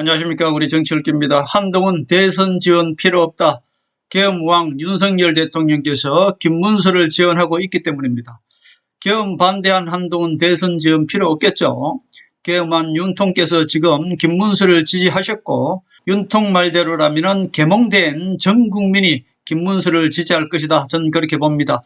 안녕하십니까 우리 정치일기입니다. 한동훈 대선 지원 필요 없다. 계엄왕 윤석열 대통령께서 김문수를 지원하고 있기 때문입니다. 계엄 반대한 한동훈 대선 지원 필요 없겠죠. 계엄한 윤통께서 지금 김문수를 지지하셨고 윤통 말대로라면 개몽된 전 국민이 김문수를 지지할 것이다. 전 그렇게 봅니다.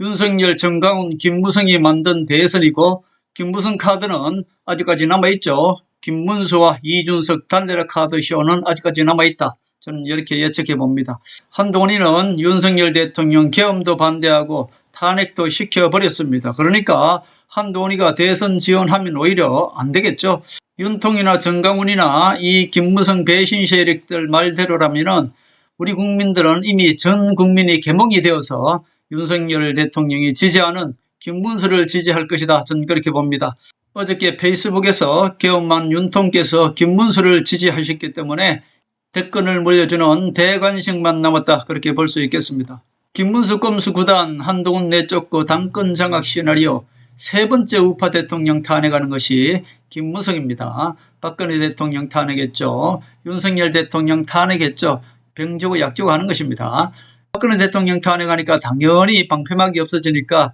윤석열, 정강훈, 김무성이 만든 대선이고 김무성 카드는 아직까지 남아있죠. 김문수와 이준석 단대라 카드 쇼는 아직까지 남아있다. 저는 이렇게 예측해 봅니다. 한동훈이는 윤석열 대통령 계엄도 반대하고 탄핵도 시켜버렸습니다. 그러니까 한동훈이가 대선 지원하면 오히려 안 되겠죠. 윤통이나 정강훈이나 이 김무성 배신 세력들 말대로라면은 우리 국민들은 이미 전 국민이 개몽이 되어서 윤석열 대통령이 지지하는 김문수를 지지할 것이다. 저는 그렇게 봅니다. 어저께 페이스북에서 개엄만 윤통께서 김문수를 지지하셨기 때문에 대권을 물려주는 대관식만 남았다. 그렇게 볼 수 있겠습니다. 김문수 꼼수 구단 한동훈 내쫓고 당권 장악 시나리오 세 번째 우파 대통령 탄핵하는 것이 김무성입니다. 박근혜 대통령 탄핵했죠. 윤석열 대통령 탄핵했죠. 병주고 약주고 하는 것입니다. 박근혜 대통령 탄핵하니까 당연히 방패막이 없어지니까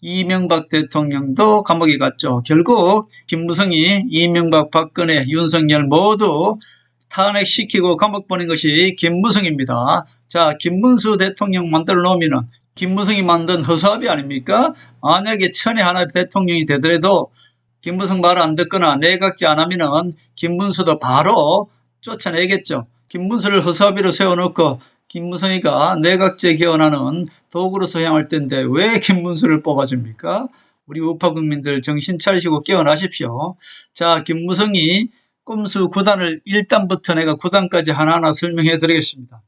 이명박 대통령도 감옥에 갔죠. 결국 김무성이 이명박, 박근혜, 윤석열 모두 탄핵시키고 감옥 보낸 것이 김무성입니다. 자, 김문수 대통령 만들어 놓으면은 김무성이 만든 허수아비 아닙니까? 만약에 천에 하나 대통령이 되더라도 김무성 말안 듣거나 내각제 안 하면은 김문수도 바로 쫓아내겠죠. 김문수를 허수아비로 세워놓고 김무성이가 내각제 개헌하는 도구로 사용할 텐데 왜 김문수를 뽑아줍니까? 우리 우파 국민들 정신 차리시고 깨어나십시오. 자, 김무성이 꼼수 9단을 1단부터 내가 9단까지 하나하나 설명해 드리겠습니다.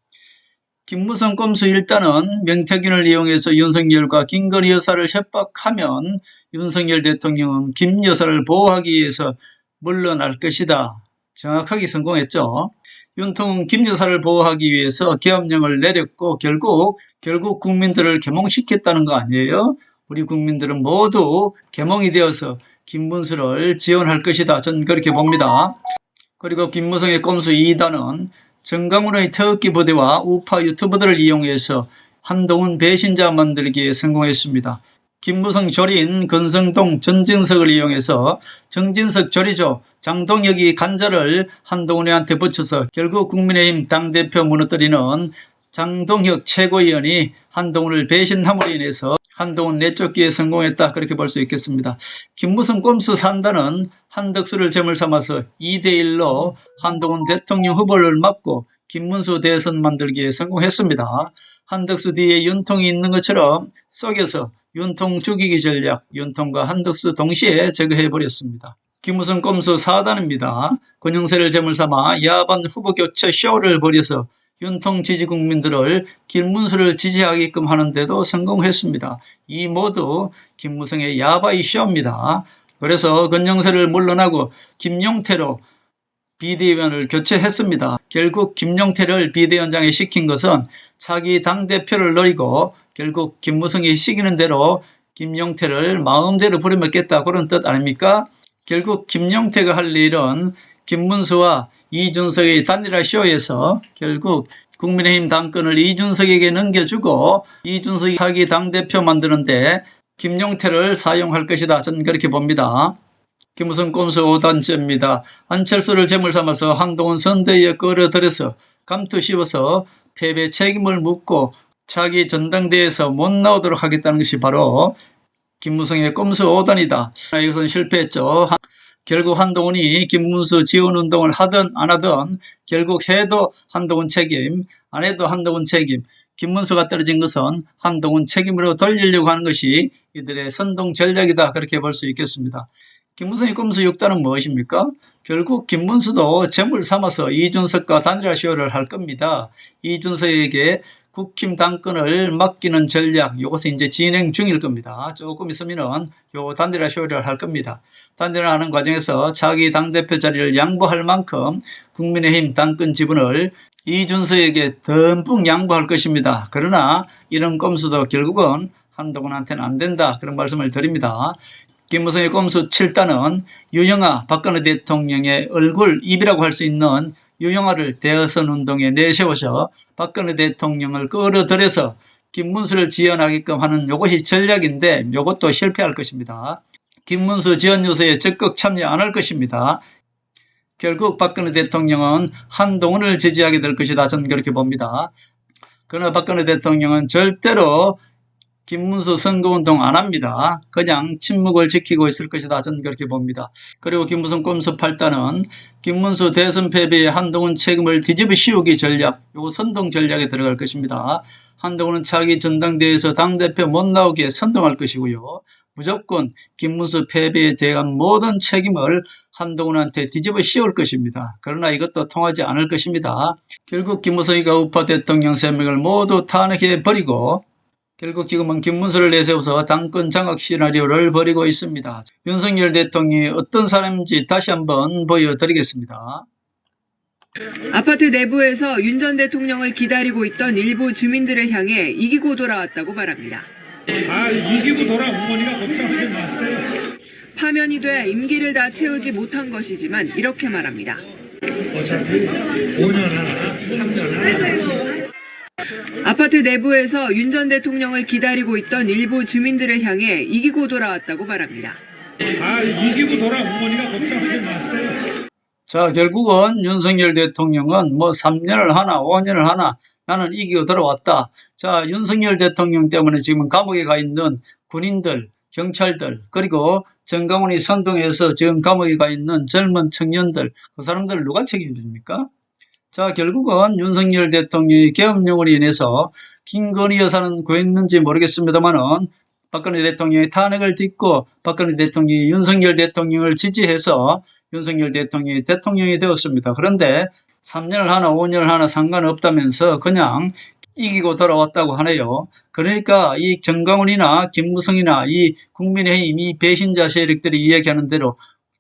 김무성 꼼수 1단은 명태균을 이용해서 윤석열과 김건희 여사를 협박하면 윤석열 대통령은 김 여사를 보호하기 위해서 물러날 것이다. 정확하게 성공했죠. 윤통은 김 여사를 보호하기 위해서 계엄령을 내렸고 결국 결국 국민들을 개몽시켰다는 거 아니에요? 우리 국민들은 모두 개몽이 되어서 김문수를 지원할 것이다. 전 그렇게 봅니다. 그리고 김무성의 꼼수 2단은 정강훈의 태극기 부대와 우파 유튜버들을 이용해서 한동훈 배신자 만들기에 성공했습니다. 김무성 조린 건성동 전진석을 이용해서 정진석 조리죠. 장동혁이 간자를 한동훈한테 붙여서 결국 국민의힘 당대표 무너뜨리는 장동혁 최고위원이 한동훈을 배신함으로 인해서 한동훈 내쫓기에 성공했다 그렇게 볼 수 있겠습니다. 김무성 꼼수 산다는 한덕수를 제물 삼아서 2대1로 한동훈 대통령 후보를 막고 김문수 대선 만들기에 성공했습니다. 한덕수 뒤에 윤통이 있는 것처럼 속여서 윤통 죽이기 전략, 윤통과 한덕수 동시에 제거해버렸습니다. 김무성 꼼수 4단입니다. 권영세를 제물 삼아 야반 후보 교체 쇼를 벌여서 윤통 지지 국민들을 김문수를 지지하게끔 하는데도 성공했습니다. 이 모두 김무성의 야바이 쇼입니다. 그래서 권영세를 물러나고 김용태로 비대위원을 교체했습니다. 결국 김용태를 비대위원장에 시킨 것은 자기 당대표를 노리고 결국 김무성이 시키는 대로 김용태를 마음대로 부려먹겠다 그런 뜻 아닙니까? 결국 김용태가 할 일은 김문수와 이준석의 단일화 쇼에서 결국 국민의힘 당권을 이준석에게 넘겨주고 이준석이 자기 당대표 만드는데 김용태를 사용할 것이다. 저는 그렇게 봅니다. 김무성 꼼수 5단째입니다. 안철수를 제물 삼아서 한동훈 선대위에 끌어들여서 감투 씌워서 패배 책임을 묻고 자기 전당대회에서 못 나오도록 하겠다는 것이 바로 김무성의 꼼수 5단이다. 이것은 실패했죠. 결국 한동훈이 김문수 지원 운동을 하든 안 하든 결국 해도 한동훈 책임, 안 해도 한동훈 책임. 김문수가 떨어진 것은 한동훈 책임으로 돌리려고 하는 것이 이들의 선동 전략이다. 그렇게 볼 수 있겠습니다. 김문수의 꼼수 6단은 무엇입니까? 결국 김문수도 재물 삼아서 이준석과 단일화 쇼를 할 겁니다. 이준석에게 국힘 당권을 맡기는 전략 이것은 이제 진행 중일 겁니다. 조금 있으면은 요 단일화 쇼를 할 겁니다. 단일화하는 과정에서 자기 당대표 자리를 양보할 만큼 국민의힘 당권 지분을 이준석에게 듬뿍 양보할 것입니다. 그러나 이런 꼼수도 결국은 한동훈한테는 안 된다 그런 말씀을 드립니다. 김무성의 꼼수 7단은 유영아 박근혜 대통령의 얼굴 입이라고 할 수 있는 유영아를 대선 운동에 내세워서 박근혜 대통령을 끌어들여서 김문수를 지원하게끔 하는 요것이 전략인데 요것도 실패할 것입니다. 김문수 지원 요소에 적극 참여 안 할 것입니다. 결국 박근혜 대통령은 한동훈을 지지하게 될 것이다. 저는 그렇게 봅니다. 그러나 박근혜 대통령은 절대로 김문수 선거운동 안 합니다. 그냥 침묵을 지키고 있을 것이다. 저는 그렇게 봅니다. 그리고 김무성 꼼수 8단은 김문수 대선 패배에 한동훈 책임을 뒤집어 씌우기 전략, 요거 선동 전략에 들어갈 것입니다. 한동훈은 차기 전당대회에서 당대표 못 나오게 선동할 것이고요. 무조건 김문수 패배에 대한 모든 책임을 한동훈한테 뒤집어 씌울 것입니다. 그러나 이것도 통하지 않을 것입니다. 결국 김무성이가 우파 대통령 3명을 모두 탄핵해 버리고 결국 지금은 김문수를 내세워서 당권 장악 시나리오를 벌이고 있습니다. 윤석열 대통령이 어떤 사람인지 다시 한번 보여드리겠습니다. 아파트 내부에서 윤 전 대통령을 기다리고 있던 일부 주민들을 향해 이기고 돌아왔다고 말합니다. 아 이기고 돌아온 거니까 걱정하지 마세요. 파면이 돼 임기를 다 채우지 못한 것이지만 이렇게 말합니다. 어차피 5년 하나, 3년 하나. 아파트 내부에서 윤 전 대통령을 기다리고 있던 일부 주민들을 향해 이기고 돌아왔다고 말합니다. 아 이기고 돌아온 거니까 걱정하지 마세요. 자, 결국은 윤석열 대통령은 뭐 3년을 하나, 5년을 하나, 나는 이기고 들어왔다. 자, 윤석열 대통령 때문에 지금 감옥에 가 있는 군인들, 경찰들, 그리고 정강훈이 선동해서 지금 감옥에 가 있는 젊은 청년들, 그 사람들 누가 책임집니까? 자, 결국은 윤석열 대통령의 계엄령으로 인해서 김건희 여사는 구했는지 모르겠습니다만은 박근혜 대통령의 탄핵을 딛고 박근혜 대통령이 윤석열 대통령을 지지해서 윤석열 대통령이 대통령이 되었습니다. 그런데 3년을 하나 5년을 하나 상관없다면서 그냥 이기고 돌아왔다고 하네요. 그러니까 이 정강훈이나 김무성이나 이 국민의힘 이 배신자 세력들이 이야기하는 대로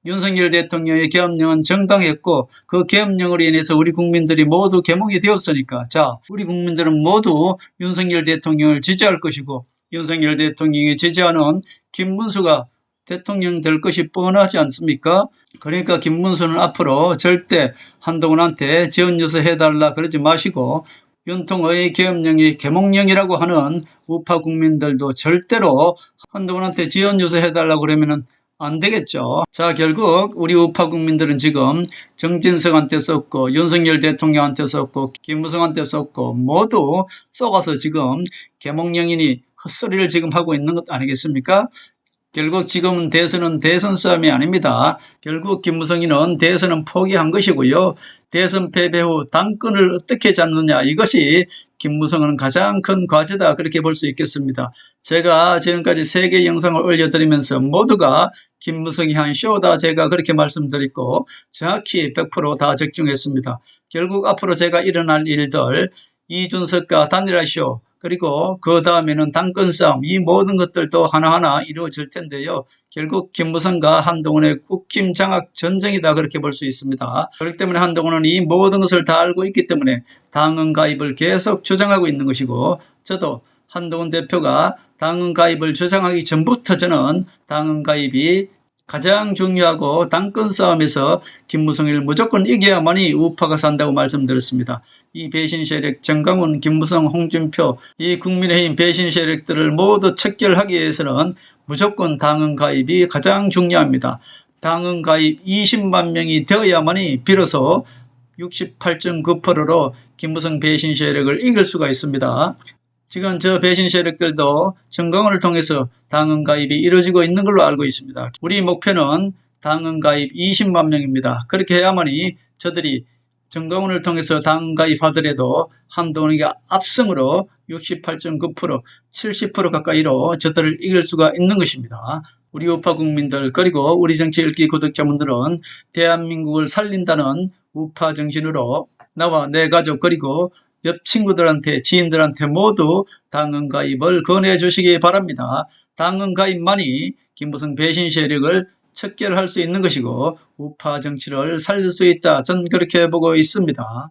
윤석열 대통령의 계엄령은 정당했고 그 계엄령으로 인해서 우리 국민들이 모두 개몽이 되었으니까 자 우리 국민들은 모두 윤석열 대통령을 지지할 것이고 윤석열 대통령이 지지하는 김문수가 대통령 될 것이 뻔하지 않습니까? 그러니까 김문수는 앞으로 절대 한동훈한테 요소 해달라 그러지 마시고 윤통의 계엄령이 개몽령이라고 하는 우파 국민들도 절대로 한동훈한테 지원 요소 해달라고 그러면은 안 되겠죠. 자, 결국 우리 우파 국민들은 지금 정진석한테 썼고 윤석열 대통령한테 썼고 김무성한테 썼고 모두 쏘가서 지금 개몽령이니 헛소리를 지금 하고 있는 것 아니겠습니까? 결국 지금 대선은 대선 싸움이 아닙니다. 결국 김무성이는 대선은 포기한 것이고요. 대선 패배 후 당권을 어떻게 잡느냐 이것이 김무성은 가장 큰 과제다 그렇게 볼 수 있겠습니다. 제가 지금까지 세 개 영상을 올려드리면서 모두가 김무성이 한 쇼다 제가 그렇게 말씀드렸고 정확히 100%다 적중했습니다. 결국 앞으로 제가 일어날 일들 이준석과 단일화 쇼 그리고 그 다음에는 당권 싸움 이 모든 것들도 하나하나 이루어질 텐데요. 결국 김무성과 한동훈의 국힘 장악 전쟁이다 그렇게 볼 수 있습니다. 그렇기 때문에 한동훈은 이 모든 것을 다 알고 있기 때문에 당헌 가입을 계속 주장하고 있는 것이고 저도 한동훈 대표가 당헌 가입을 주장하기 전부터 저는 당헌 가입이 가장 중요하고 당권 싸움에서 김무성을 무조건 이겨야만이 우파가 산다고 말씀드렸습니다. 이 배신 세력 정강훈, 김무성, 홍준표 이 국민의힘 배신 세력들을 모두 척결하기 위해서는 무조건 당헌 가입이 가장 중요합니다. 당헌 가입 20만 명이 되어야만이 비로소 68.9%로 김무성 배신 세력을 이길 수가 있습니다. 지금 저 배신 세력들도 정강원을 통해서 당헌 가입이 이루어지고 있는 걸로 알고 있습니다. 우리 목표는 당헌 가입 20만 명입니다. 그렇게 해야만이 저들이 정강원을 통해서 당헌 가입하더라도 한동훈이가 압승으로 68.9% 70% 가까이로 저들을 이길 수가 있는 것입니다. 우리 우파 국민들 그리고 우리 정치 읽기 구독자분들은 대한민국을 살린다는 우파 정신으로 나와 내 가족 그리고 옆 친구들한테 지인들한테 모두 당헌 가입을 권해 주시기 바랍니다. 당헌 가입만이 김무성 배신 세력을 척결할 수 있는 것이고 우파 정치를 살릴 수 있다. 전 그렇게 보고 있습니다.